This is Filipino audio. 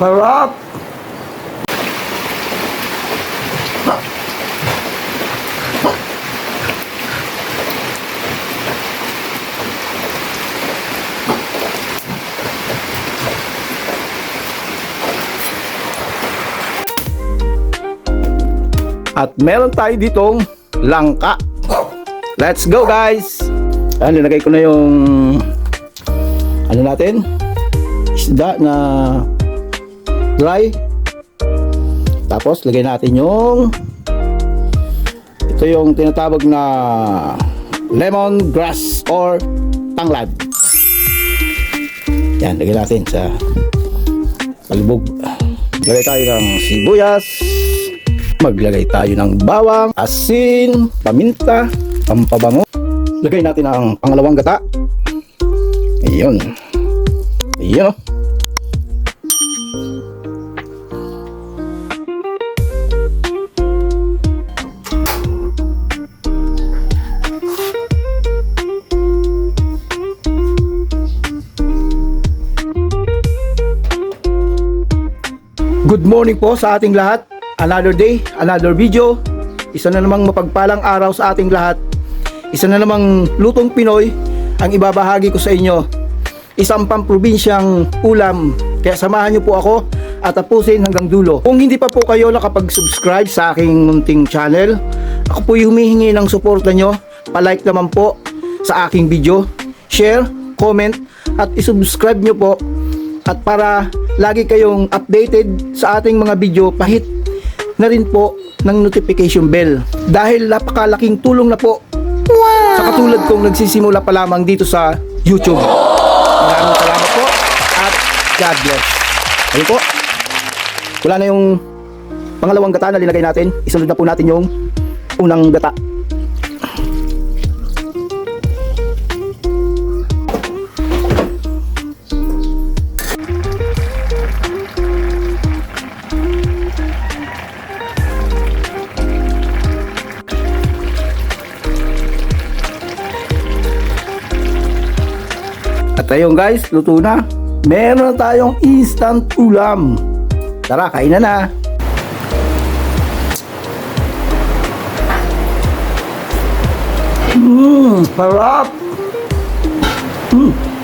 sarap! At meron tayo ditong langka. Let's go guys! Ayan, linagay ko na yung ano natin? Isda na dry. Tapos lagay natin yung ito yung tinatawag na lemon grass or tanglad. Yan, lagay natin sa palubog. Lagay tayo ng sibuyas. Maglagay tayo ng bawang, asin, paminta, pampabango. Lagay natin ang pangalawang gata. Ayun. Ayun. oh. Good morning po sa ating lahat. Another day, another video. Isa na namang mapagpalang araw sa ating lahat. Isa na namang lutong Pinoy ang ibabahagi ko sa inyo. Isang pamprobinsyang ulam. Kaya samahan niyo po ako at tapusin hanggang dulo. Kung hindi pa po kayo nakapag-subscribe sa aking munting channel, ako po humihingi ng suporta nyo. Palike naman po sa aking video. Share, comment, at isubscribe nyo po at para lagi kayong updated sa ating mga video pahit na rin po ng notification bell dahil napakalaking tulong na po sa katulad kong nagsisimula pa lamang dito sa YouTube. Maraming salamat po at God bless. Ayun po. Wala na yung pangalawang gata na linagay natin. Isunod na po natin yung unang gata. At ayun guys, luto na. Meron na tayong instant ulam. Tara, kain na na. Mmm, sarap. Mmm.